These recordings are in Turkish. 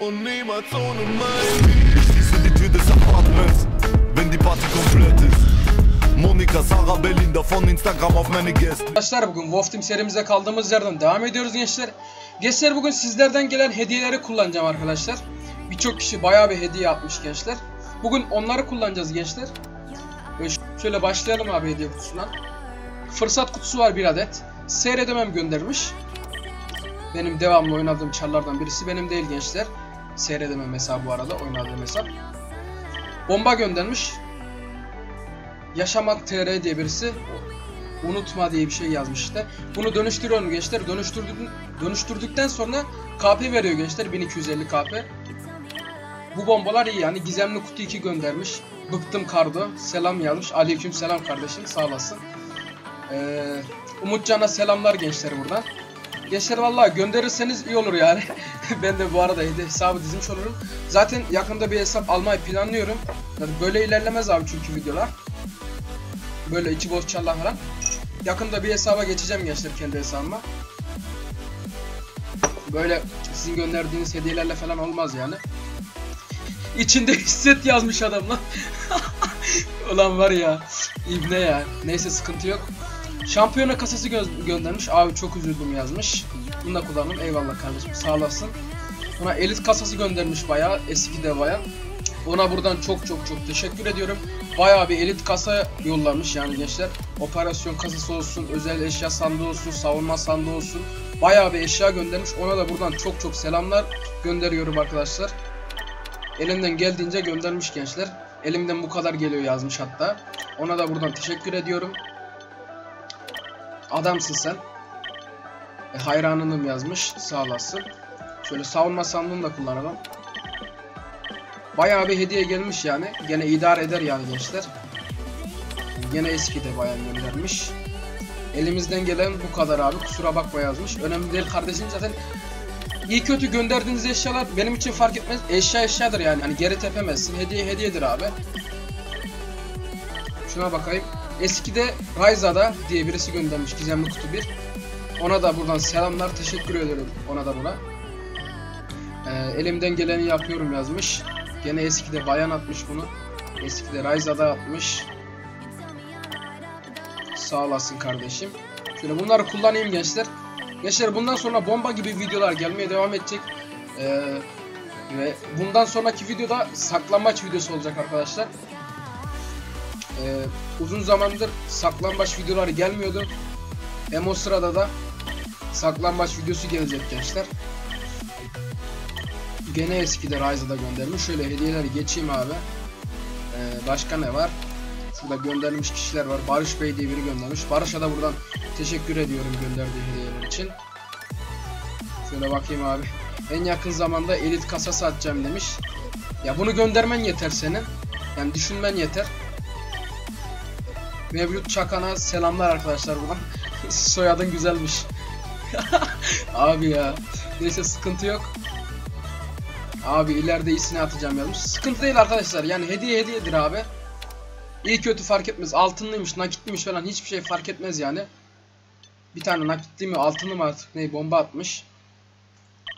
und niemals ohne mein. Ich die Tür des Apartments, wenn die Party komplett ist. Monika, Sarah, Berlin, davon Instagram auf meine Gäste. Arkadaşlar bugün Wolf Team serimize kaldığımız yerden devam ediyoruz gençler. Gençler bugün sizlerden gelen hediyeleri kullanacağım arkadaşlar. Birçok kişi bayağı bir hediye atmış gençler. Bugün onları kullanacağız gençler. Şöyle başlayalım abi hediye kutusundan. Fırsat kutusu var bir adet. Seyredemem göndermiş. Benim devamlı oynadığım çarlardan birisi benim değil gençler. Seyredemem hesabı bu arada oynadığım hesap. Bomba göndermiş. Yaşamak TR diye birisi unutma diye bir şey yazmış işte. Bunu dönüştürüyorum gençler. Dönüştürdük, dönüştürdükten sonra KP veriyor gençler. 1250 KP. Bu bombalar iyi yani. Gizemli kutu 2 göndermiş. Bıktım kardo. Selam yazmış. Aleyküm selam kardeşim. Sağ olasın. Ee, Umutcan'a selamlar gençler buradan. Gençler vallahi gönderirseniz iyi olur yani. ben de bu arada hesabı dizmiş olurum. Zaten yakında bir hesap almayı planlıyorum. Yani böyle ilerlemez abi çünkü videolar. Böyle içi boş çarlar falan. Yakında bir hesaba geçeceğim gençler kendi hesabıma. Böyle sizin gönderdiğiniz hediyelerle falan olmaz yani. İçinde hisset yazmış adam lan. Ulan var ya. İbne ya. Neyse sıkıntı yok. Şampiyona kasası gö- göndermiş. Abi çok üzüldüm yazmış. Bunu da kullandım. Eyvallah kardeşim. Sağ olasın. Buna elit kasası göndermiş bayağı. Eski de bayağı. Ona buradan çok çok çok teşekkür ediyorum. Bayağı bir elit kasa yollamış yani gençler. Operasyon kasası olsun, özel eşya sandığı olsun, savunma sandığı olsun. Bayağı bir eşya göndermiş. Ona da buradan çok çok selamlar gönderiyorum arkadaşlar. Elimden geldiğince göndermiş gençler. Elimden bu kadar geliyor yazmış hatta. Ona da buradan teşekkür ediyorum. Adamsın sen. E, hayranınım yazmış. Sağ olasın. Şöyle savunma sandığını da kullanalım. Bayağı bir hediye gelmiş yani. Gene idare eder yani gençler. Gene eski de bayağı göndermiş. Elimizden gelen bu kadar abi. Kusura bakma yazmış. Önemli değil kardeşim zaten iyi kötü gönderdiğiniz eşyalar benim için fark etmez. Eşya eşyadır yani. Hani geri tepemezsin. Hediye hediyedir abi. Şuna bakayım. Eskide Ryza'da diye birisi göndermiş gizemli kutu 1. Ona da buradan selamlar. Teşekkür ederim ona da buna. Ee, elimden geleni yapıyorum yazmış. Gene eskide bayan atmış bunu. Eskide Ryza'da atmış. Sağ olasın kardeşim. Şöyle bunları kullanayım gençler. Gençler bundan sonra bomba gibi videolar gelmeye devam edecek. Ee, ve bundan sonraki videoda saklambaç videosu olacak arkadaşlar. Ee, uzun zamandır saklambaç videoları gelmiyordu. Hem o sırada da saklambaç videosu gelecek gençler. Gene eskide Ryze'da göndermiş. Şöyle hediyeleri geçeyim abi. Ee, başka ne var? Şurada göndermiş kişiler var. Barış Bey diye biri göndermiş. Barış'a da buradan teşekkür ediyorum gönderdiği hediyeler için. Şöyle bakayım abi. En yakın zamanda elit kasası atacağım demiş. Ya bunu göndermen yeter senin. Yani düşünmen yeter. Mevlüt Çakan'a selamlar arkadaşlar buradan. Soyadın güzelmiş. abi ya. Neyse sıkıntı yok. Abi ileride iyisini atacağım yazmış. Sıkıntı değil arkadaşlar. Yani hediye hediyedir abi. İyi kötü fark etmez. Altınlıymış, nakitliymiş falan hiçbir şey fark etmez yani. Bir tane nakitli mi, altınlı mı artık ne bomba atmış.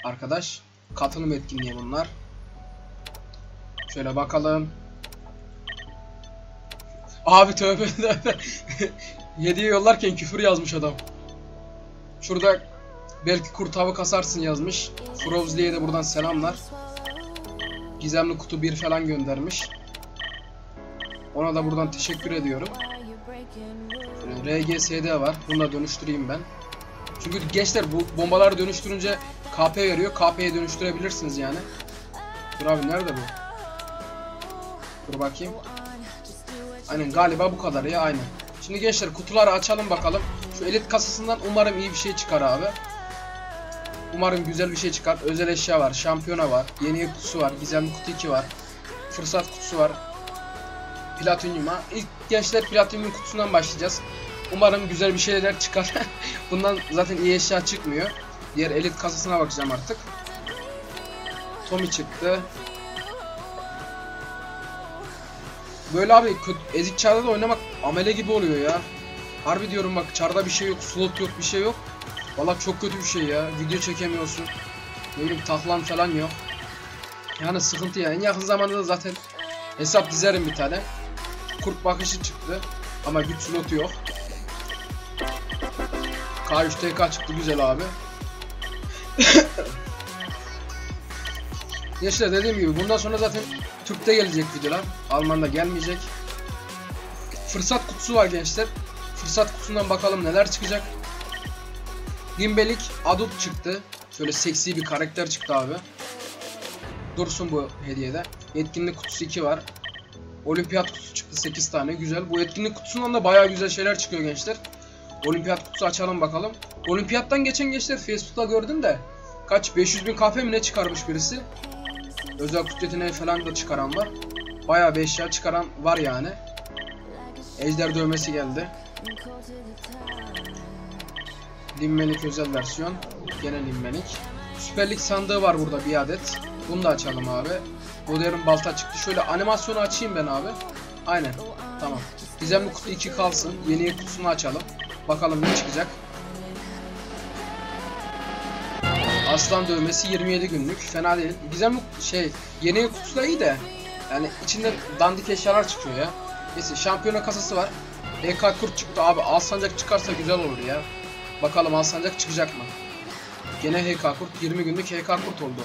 Arkadaş. Katılım etkinliği bunlar. Şöyle bakalım. Abi tövbe tövbe. Hediye yollarken küfür yazmış adam. Şurada belki kurt avı kasarsın yazmış. Frozli'ye de buradan selamlar. Gizemli kutu 1 falan göndermiş. Ona da buradan teşekkür ediyorum. RGSD var. Bunu da dönüştüreyim ben. Çünkü gençler bu bombaları dönüştürünce KP veriyor. KP'ye dönüştürebilirsiniz yani. Dur abi nerede bu? Dur bakayım. Aynen galiba bu kadar ya aynen. Şimdi gençler kutuları açalım bakalım. Şu elit kasasından umarım iyi bir şey çıkar abi. Umarım güzel bir şey çıkar. Özel eşya var, şampiyona var, yeni kutusu var, gizemli kutu 2 var. Fırsat kutusu var. Platinyum'a. İlk gençler platinyum kutusundan başlayacağız. Umarım güzel bir şeyler çıkar. Bundan zaten iyi eşya çıkmıyor. Diğer elit kasasına bakacağım artık. Tommy çıktı. Böyle abi ezik çarda da oynamak amele gibi oluyor ya. Harbi diyorum bak çarda bir şey yok, slot yok, bir şey yok. Valla çok kötü bir şey ya. Video çekemiyorsun. Ne bileyim taklan falan yok. Yani sıkıntı ya. En yakın zamanda da zaten hesap dizerim bir tane. Kurt bakışı çıktı. Ama güç slotu yok. K3TK çıktı güzel abi. Gençler dediğim gibi bundan sonra zaten Türk'te gelecek videolar. Alman'da gelmeyecek. Fırsat kutusu var gençler. Fırsat kutusundan bakalım neler çıkacak. Gimbelik Adult çıktı. Şöyle seksi bir karakter çıktı abi. Dursun bu hediyede. Etkinlik kutusu 2 var. Olimpiyat kutusu çıktı 8 tane. Güzel. Bu etkinlik kutusundan da bayağı güzel şeyler çıkıyor gençler. Olimpiyat kutusu açalım bakalım. Olimpiyattan geçen gençler Facebook'ta gördüm de kaç 500 bin kahve mi ne çıkarmış birisi. Özel kutu yeteneği falan da çıkaran var. Bayağı bir eşya çıkaran var yani. Ejder dövmesi geldi. Limmenik özel versiyon. Gene limmenik. Süper Lig sandığı var burada bir adet. Bunu da açalım abi. Modern balta çıktı. Şöyle animasyonu açayım ben abi. Aynen. Tamam. Gizemli kutu 2 kalsın. Yeni kutusunu açalım. Bakalım ne çıkacak. Aslan dövmesi 27 günlük. Fena değil. Gizemli şey yeni kutusu da iyi de yani içinden dandik eşyalar çıkıyor ya. Neyse şampiyona kasası var. EK kurt çıktı abi. Alsancak çıkarsa güzel olur ya. Bakalım Alsancak çıkacak mı? Gene HK kurt 20 günlük HK kurt oldu.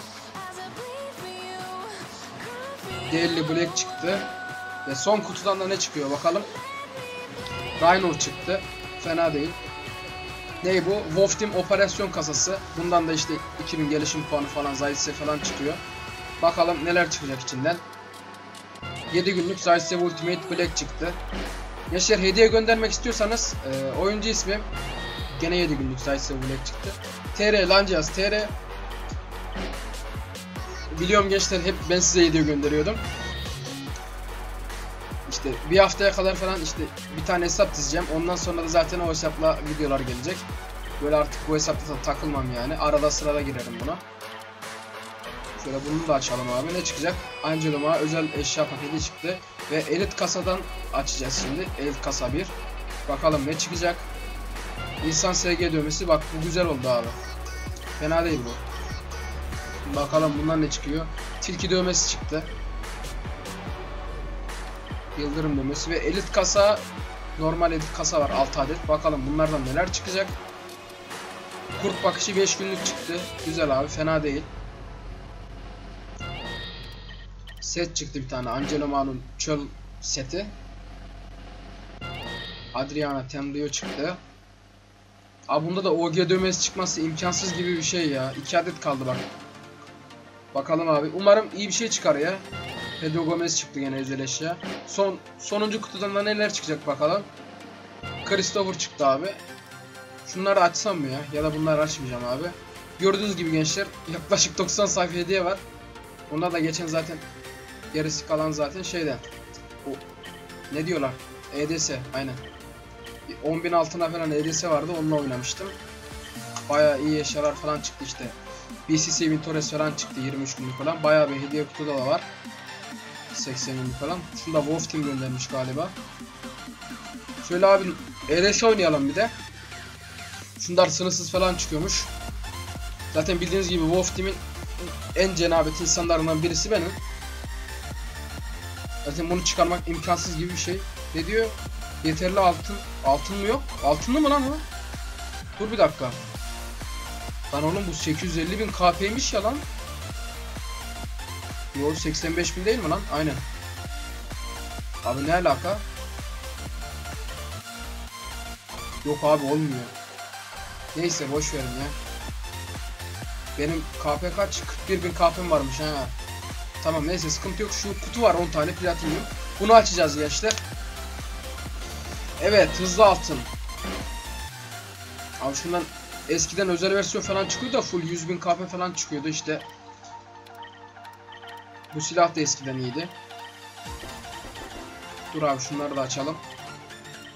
Daily Black çıktı. Ve son kutudan da ne çıkıyor bakalım. Rhino çıktı. Fena değil. Ne bu? Wolf Team operasyon kasası. Bundan da işte 2000 gelişim puanı falan Zaytse falan çıkıyor. Bakalım neler çıkacak içinden. 7 günlük Zaytse Ultimate Black çıktı. Gençler hediye göndermek istiyorsanız e, oyuncu ismi gene 7 günlük Zaytse Black çıktı. TR Lancaz TR Biliyorum gençler hep ben size hediye gönderiyordum. İşte bir haftaya kadar falan işte bir tane hesap dizeceğim. Ondan sonra da zaten o hesapla videolar gelecek. Böyle artık bu hesapta da takılmam yani. Arada sırada girerim buna. Şöyle bunu da açalım abi. Ne çıkacak? Angeloma özel eşya paketi çıktı. Ve elit kasadan açacağız şimdi. Elit kasa 1. Bakalım ne çıkacak. İnsan SG dövmesi. Bak bu güzel oldu abi. Fena değil bu. Bakalım bundan ne çıkıyor. Tilki dövmesi çıktı. Yıldırım dövmesi ve elit kasa normal elit kasa var 6 adet. Bakalım bunlardan neler çıkacak. Kurt bakışı 5 günlük çıktı. Güzel abi fena değil. Set çıktı bir tane. Angelo Ma'nun çöl seti. Adriana Temrio çıktı. Abi bunda da OG dövmesi çıkması imkansız gibi bir şey ya. 2 adet kaldı bak. Bakalım abi. Umarım iyi bir şey çıkar ya. Pedro Gomez çıktı gene özel eşya. Son sonuncu kutudan da neler çıkacak bakalım. Christopher çıktı abi. Şunları açsam mı ya? Ya da bunları açmayacağım abi. Gördüğünüz gibi gençler yaklaşık 90 sayfa hediye var. Onlar da geçen zaten gerisi kalan zaten şeyden. O ne diyorlar? EDS aynen. 10.000 altına falan EDS vardı onunla oynamıştım. Baya iyi eşyalar falan çıktı işte. BCC Vintores falan çıktı 23 günlük falan. Bayağı bir hediye kutuda da var. 80 günlük falan. Şunu da Wolf Team göndermiş galiba. Şöyle abi ERS oynayalım bir de. Şunlar sınırsız falan çıkıyormuş. Zaten bildiğiniz gibi Wolf Team'in en cenabet insanlarından birisi benim. Zaten bunu çıkarmak imkansız gibi bir şey. Ne diyor? Yeterli altın. Altın mı yok? Altınlı mı lan o? Dur bir dakika. Lan oğlum bu 850 bin KP'ymiş ya lan. Yo 85 bin değil mi lan? Aynen. Abi ne alaka? Yok abi olmuyor. Neyse boş verin ya. Benim KP kaç? 41 bin KP'm varmış ha. Tamam neyse sıkıntı yok. Şu kutu var 10 tane platinyum. Bunu açacağız gençler. Evet hızlı altın. Abi şundan eskiden özel versiyon falan çıkıyordu da full 100.000 KP falan çıkıyordu işte. Bu silah da eskiden iyiydi. Dur abi şunları da açalım.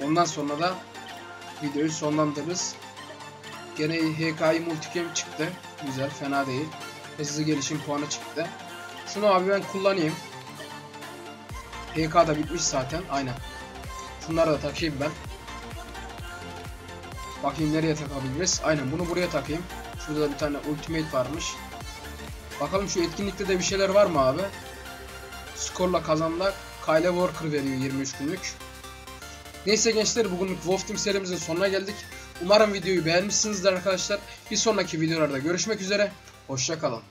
Ondan sonra da videoyu sonlandırırız. Gene HKI Multicam çıktı. Güzel fena değil. Hızlı gelişim puanı çıktı. Şunu abi ben kullanayım. HK da bitmiş zaten. Aynen. Şunları da takayım ben. Bakayım nereye takabiliriz. Aynen bunu buraya takayım. Şurada bir tane ultimate varmış. Bakalım şu etkinlikte de bir şeyler var mı abi? Skorla kazanmak. Kyle Walker veriyor 23 günlük. Neyse gençler bugünlük Wolf Team serimizin sonuna geldik. Umarım videoyu beğenmişsinizdir arkadaşlar. Bir sonraki videolarda görüşmek üzere. Hoşçakalın.